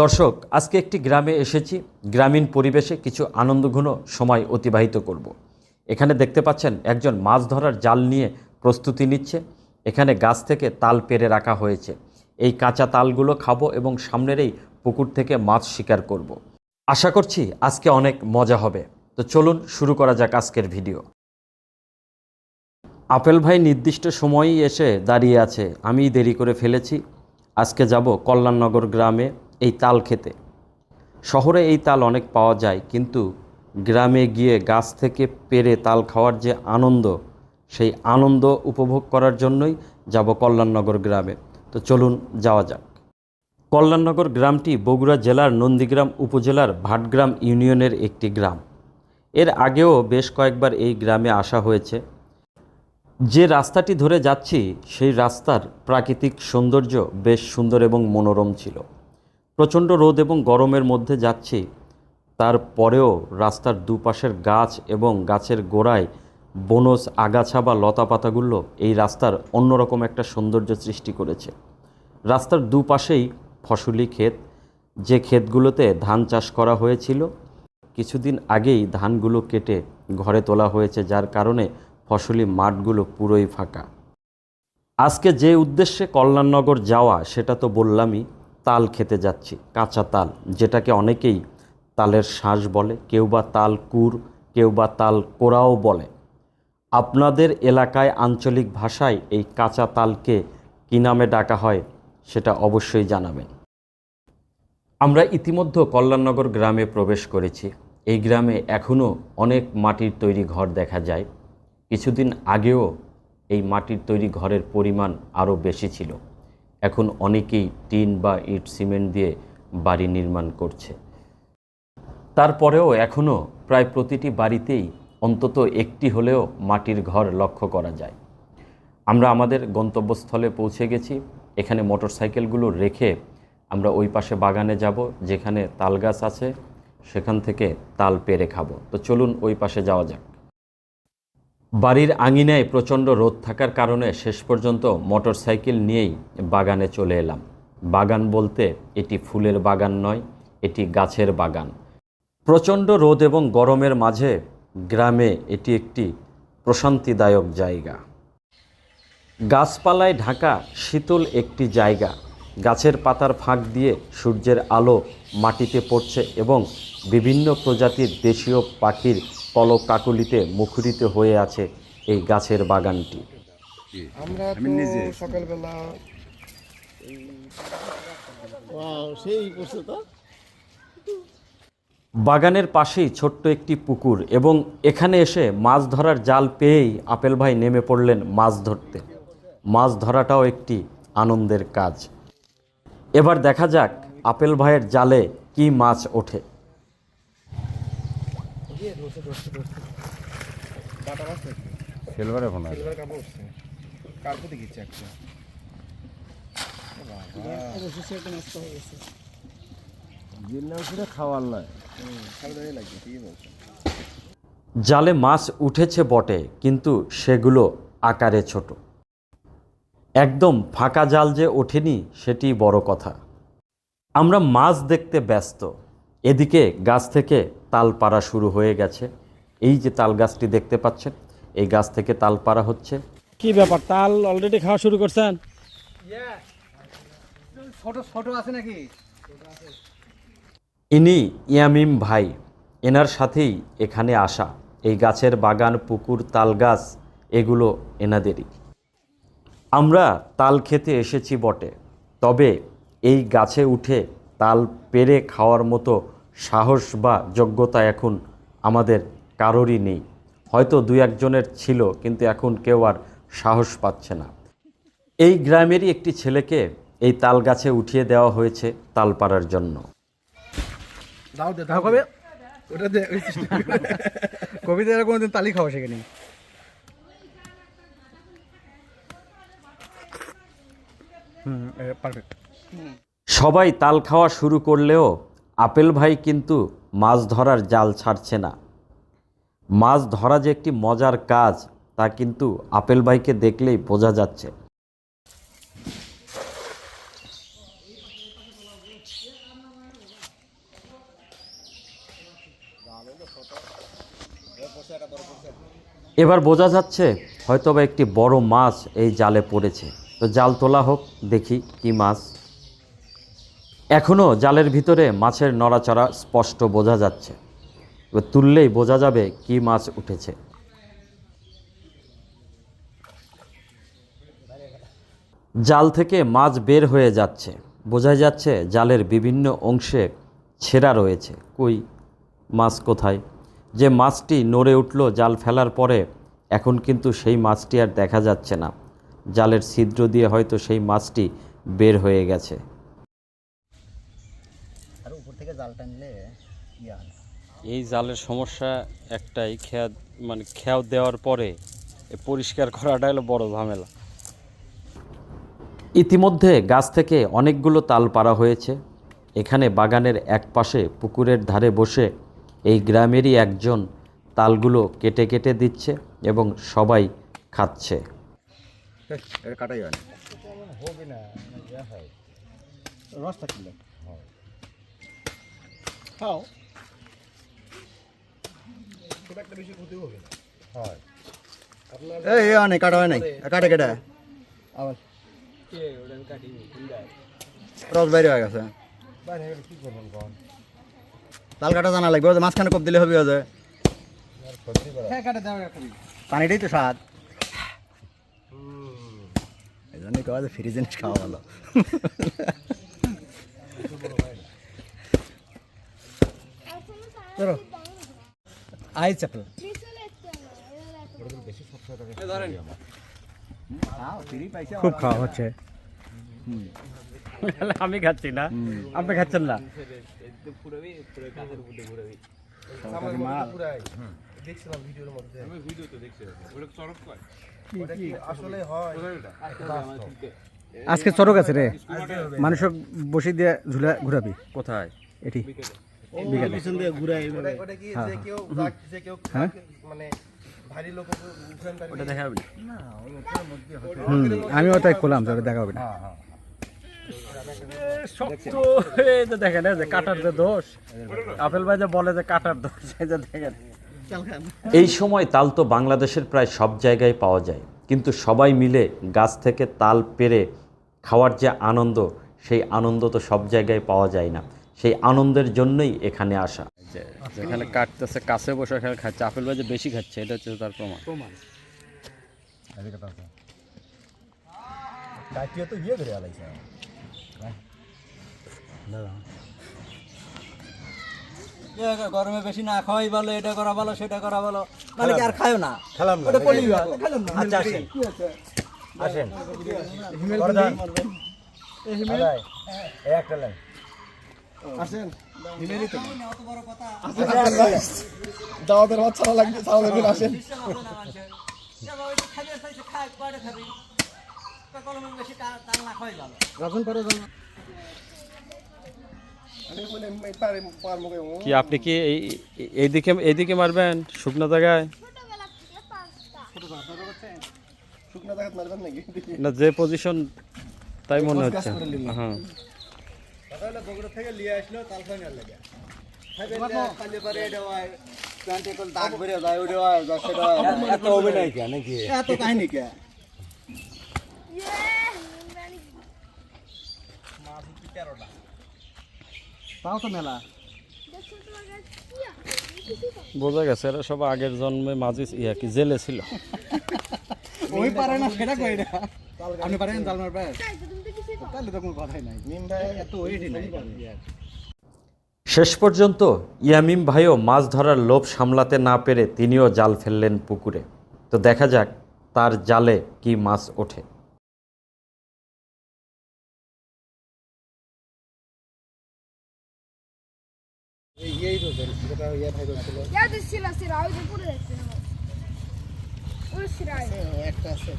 দর্শক, আজকে একটি গ্রামে এসেছি। গ্রামীণ পরিবেশে কিছু আনন্দঘন সময় অতিবাহিত করব। এখানে দেখতে পাচ্ছেন, একজন মাছ ধরার জাল নিয়ে প্রস্তুতি নিচ্ছে। এখানে গাছ থেকে তাল পেরে রাখা হয়েছে। এই কাঁচা তালগুলো খাব এবং সামনের এই পুকুর থেকে মাছ শিকার করব। আশা করছি আজকে অনেক মজা হবে। তো চলুন শুরু করা যাক আজকের ভিডিও। আপেল ভাই নির্দিষ্ট সময়েই এসে দাঁড়িয়ে আছে। আমি দেরি করে ফেলেছি। আজকে যাব কল্যাণনগর গ্রামে। এই তাল খেতে। শহরে এই তাল অনেক পাওয়া যায়, কিন্তু গ্রামে গিয়ে গাছ থেকে পেরে তাল খাওয়ার যে আনন্দ, সেই আনন্দ উপভোগ করার জন্যই যাব কল্যাণনগর গ্রামে। তো চলুন যাওয়া যাক। কল্যাণনগর গ্রামটি বগুড়া জেলার নন্দীগ্রাম উপজেলার ভাটগ্রাম ইউনিয়নের একটি গ্রাম। এর আগেও বেশ কয়েকবার এই গ্রামে আসা হয়েছে। যে রাস্তাটি ধরে যাচ্ছি, সেই রাস্তার প্রাকৃতিক সৌন্দর্য বেশ সুন্দর এবং মনোরম ছিল। প্রচণ্ড রোদ এবং গরমের মধ্যে যাচ্ছি। তারপরেও রাস্তার দুপাশের গাছ এবং গাছের গোড়ায় বনজ আগাছা বা লতা পাতাগুলো এই রাস্তার অন্যরকম একটা সৌন্দর্য সৃষ্টি করেছে। রাস্তার দুপাশেই ফসলি ক্ষেত, যে ক্ষেতগুলোতে ধান চাষ করা হয়েছিল, কিছুদিন আগেই ধানগুলো কেটে ঘরে তোলা হয়েছে, যার কারণে ফসলি মাঠগুলো পুরোই ফাঁকা। আজকে যে উদ্দেশ্যে কল্যাণনগর যাওয়া, সেটা তো বললামই তাল খেতে যাচ্ছি, কাঁচা তাল, যেটাকে অনেকেই তালের শ্বাস বলে, কেউ বা তাল কুর, কেউ বা তাল কোরাও বলে। আপনাদের এলাকায় আঞ্চলিক ভাষায় এই কাঁচা তালকে কী নামে ডাকা হয়, সেটা অবশ্যই জানাবেন। আমরা ইতিমধ্যে কল্যাণনগর গ্রামে প্রবেশ করেছি। এই গ্রামে এখনও অনেক মাটির তৈরি ঘর দেখা যায়। কিছুদিন আগেও এই মাটির তৈরি ঘরের পরিমাণ আরও বেশি ছিল। এখন অনেকেই টিন বা ইট সিমেন্ট দিয়ে বাড়ি নির্মাণ করছে। তারপরেও এখনও প্রায় প্রতিটি বাড়িতেই অন্তত একটি হলেও মাটির ঘর লক্ষ্য করা যায়। আমরা আমাদের গন্তব্যস্থলে পৌঁছে গেছি। এখানে মোটরসাইকেলগুলো রেখে আমরা ওই পাশে বাগানে যাব, যেখানে তাল গাছ আছে, সেখান থেকে তাল পেরে খাব। তো চলুন ওই পাশে যাওয়া যাক। বাড়ির আঙিনায় প্রচণ্ড রোদ থাকার কারণে শেষ পর্যন্ত মোটর সাইকেল নিয়েই বাগানে চলে এলাম। বাগান বলতে এটি ফুলের বাগান নয়, এটি গাছের বাগান। প্রচণ্ড রোদ এবং গরমের মাঝে গ্রামে এটি একটি প্রশান্তিদায়ক জায়গা। গাছপালায় ঢাকা শীতল একটি জায়গা। গাছের পাতার ফাঁক দিয়ে সূর্যের আলো মাটিতে পড়ছে এবং বিভিন্ন প্রজাতির দেশীয় পাখির কলকাকলিতে মুখরিত হয়ে আছে এই গাছের বাগানটি। আমরা তো সকালবেলা সেই বাগানের পাশেই ছোট্ট একটি পুকুর এবং এখানে এসে মাছ ধরার জাল পেয়েই আপেল ভাই নেমে পড়লেন মাছ ধরতে। মাছ ধরাটাও একটি আনন্দের কাজ। এবার দেখা যাক আপেল ভাইয়ের জালে কি মাছ ওঠে। সিলভারে ফোন আছে কাপড় উঠছে। কার্পো দেখিচ্ছে একটা? অবশেষে একটা নষ্ট হয়ে গেছে জিল্লা উঠে খাওয়ার নয় সারা দাঁড়িয়ে লাগবে জালে মাছ উঠেছে বটে কিন্তু সেগুলো আকারে ছোট। একদম ফাঁকা জাল যে ওঠেনি সেটি বড় কথা। আমরা মাছ দেখতে ব্যস্ত। এদিকে গাছ থেকে তাল পাড়া শুরু হয়ে গেছে। এই যে তাল গাছটি দেখতে পাচ্ছেন এই গাছ থেকে তাল পাড়া হচ্ছে। কি ব্যাপার তাল অলরেডি খাওয়া শুরু করছেন? ছোট ছোট আছে নাকি? ইনি ইয়ামিম ভাই এনার সাথেই এখানে আসা। এই গাছের বাগান পুকুর তাল গাছ এগুলো এনাদেরই। আমরা তাল খেতে এসেছি বটে তবে এই গাছে উঠে তাল পেরে খাওয়ার মতো সাহস বা যোগ্যতা এখন আমাদের কারোরই নেই। হয়তো দু একজনের ছিল কিন্তু এখন কেউ আর সাহস পাচ্ছে না। এই গ্রামেরই একটি ছেলেকে এই তাল গাছে উঠিয়ে দেওয়া হয়েছে তাল পাড়ার জন্য কোনোদিন তালি খাওয়া সবাই তাল খাওয়া শুরু করলেও আপেল ভাই কিন্তু মাছ ধরার জাল ছাড়ছে না। মাছ ধরা যে একটি মজার কাজ, তা কিন্তু আপেল ভাইকে দেখলেই বোঝা যাচ্ছে। এবার বোঝা যাচ্ছে হয়তোবা একটি বড় মাছ এই জালে পড়েছে। তো জাল তোলা হোক, দেখি কি মাছ। এখনও জালের ভিতরে মাছের নড়াচড়া স্পষ্ট বোঝা যাচ্ছে। এবার তুললেই বোঝা যাবে কি মাছ উঠেছে। জাল থেকে মাছ বের হয়ে যাচ্ছে। বোঝা যাচ্ছে জালের বিভিন্ন অংশে ছেঁড়া রয়েছে। কই, মাছ কোথায়? যে মাছটি নড়ে উঠল জাল ফেলার পরে এখন কিন্তু সেই মাছটি আর দেখা যাচ্ছে না। জালের ছিদ্র দিয়ে হয়তো সেই মাছটি বের হয়ে গেছে। নিলে এই জালের সমস্যা একটাই খেয়া মানে খেয়াও দেওয়ার পরে পরিষ্কার করাটা হলো বড় ঝামেলা। ইতিমধ্যে গাছ থেকে অনেকগুলো তাল পাড়া হয়েছে। এখানে বাগানের এক পাশে পুকুরের ধারে বসে এই গ্রামেরই একজন তালগুলো কেটে কেটে দিচ্ছে এবং সবাই খাচ্ছে। কাটাই হয় রস থাকলে খাও এই অনেক কাটা হয় নাই? কাটে কেটে। আবার। রস বাইরে হয়ে গেছে। তাল কাটা জানা লাগবে যে মাঝখানে কপ দিলে হবে ওই যে। হ্যাঁ কাটে দাও একটা পানিটাই তো স্বাদ। এই জন্যই কওয়া যে ফ্রি জিনিস খাওয়া ভালো। ধরো আই চাপল। খুব খাওয়া হচ্ছে। আমি খাচ্ছি না। আপনি খাচ্ছেন না? আজকে চড়ক আছে রে। মানুষক বসে দিয়ে ঝুলা ঘুরাবি। কোথায়? এটি। বিকালে। হ্যাঁ, হ্যাঁ। ওটা দেখাবি হুম আমিও তাই খোলাম তবে দেখা হবে না। শক্ত এই যে দেখেন এই যে কাটার যে দোষ। আপেল ভাই যে বলে যে কাটার দোষ এই যে দেখেন। এই সময় তাল তো বাংলাদেশের প্রায় সব জায়গায় পাওয়া যায়। কিন্তু সবাই মিলে গাছ থেকে তাল পেরে খাওয়ার যে আনন্দ সেই আনন্দ তো সব জায়গায় পাওয়া যায় না। সেই আনন্দের জন্যই এখানে আসা। যেখানে কাটতেছে কাছে বসে এখানে খাচ্ছে। আপেল যে বেশি খাচ্ছে এটা হচ্ছে তার প্রমাণ। তো ইয়ে আলাইছে গরমে বেশি না খাওয়াই ভালো এটা করা ভালো সেটা করা ভালো। মানে কি আর খায়ও না? খেলাম না। আচ্ছা আসেন। আসেন। একটা লাইন। আসেন। দাওয়াতের বাচ্চারা লাগবে আসেন। রাজন পারো জানো কি আপনি কি এই এইদিকে এইদিকে মারবেন শুকনো জায়গায়? না যে পজিশন তাই মনে হচ্ছে। হ্যাঁ। থেকে লিয়ে আসলো তাল ফাইনাল লাগে। পারে এত কাহিনী কে? তাও তো মেলা। বোঝা গেছে এরা সব আগের জন্মে মাঝি ইয়া কি জেলে ছিল। ওই পারে না সেটা কই না আপনি পারেন জাল মারবে তাহলে তো কোনো কথাই নাই। নিম ভাই এত ওয়েটই নাই। শেষ পর্যন্ত ইয়ামিম ভাইও মাছ ধরার লোভ সামলাতে না পেরে তিনিও জাল ফেললেন পুকুরে। তো দেখা যাক তার জালে কি মাছ ওঠে। একটা আছে।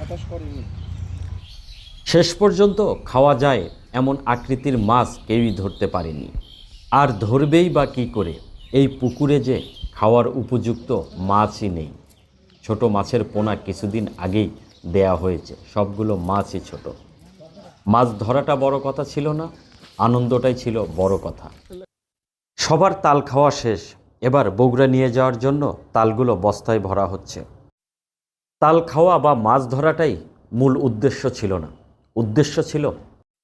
হতাশ করেনি। শেষ পর্যন্ত খাওয়া যায় এমন আকৃতির মাছ কেউই ধরতে পারেনি। আর ধরবেই বা কী করে? এই পুকুরে যে খাওয়ার উপযুক্ত মাছই নেই। ছোট মাছের পোনা কিছুদিন আগেই দেয়া হয়েছে। সবগুলো মাছই ছোট। মাছ ধরাটা বড় কথা ছিল না, আনন্দটাই ছিল বড় কথা। সবার তাল খাওয়া শেষ। এবার বগুড়া নিয়ে যাওয়ার জন্য তালগুলো বস্তায় ভরা হচ্ছে। তাল খাওয়া বা মাছ ধরাটাই মূল উদ্দেশ্য ছিল না। উদ্দেশ্য ছিল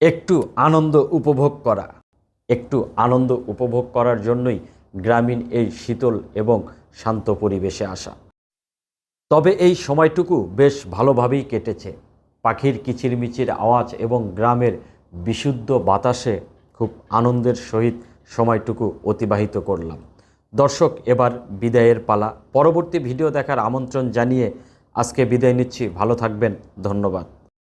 একটু আনন্দ উপভোগ করা। একটু আনন্দ উপভোগ করার জন্যই গ্রামীণ এই শীতল এবং শান্ত পরিবেশে আসা। তবে এই সময়টুকু বেশ ভালোভাবেই কেটেছে। পাখির কিচিরমিচির আওয়াজ এবং গ্রামের বিশুদ্ধ বাতাসে খুব আনন্দের সহিত সময়টুকু অতিবাহিত করলাম। দর্শক, এবার বিদায়ের পালা। পরবর্তী ভিডিও দেখার আমন্ত্রণ জানিয়ে আজকে বিদায় নিচ্ছি। ভালো থাকবেন। ধন্যবাদ।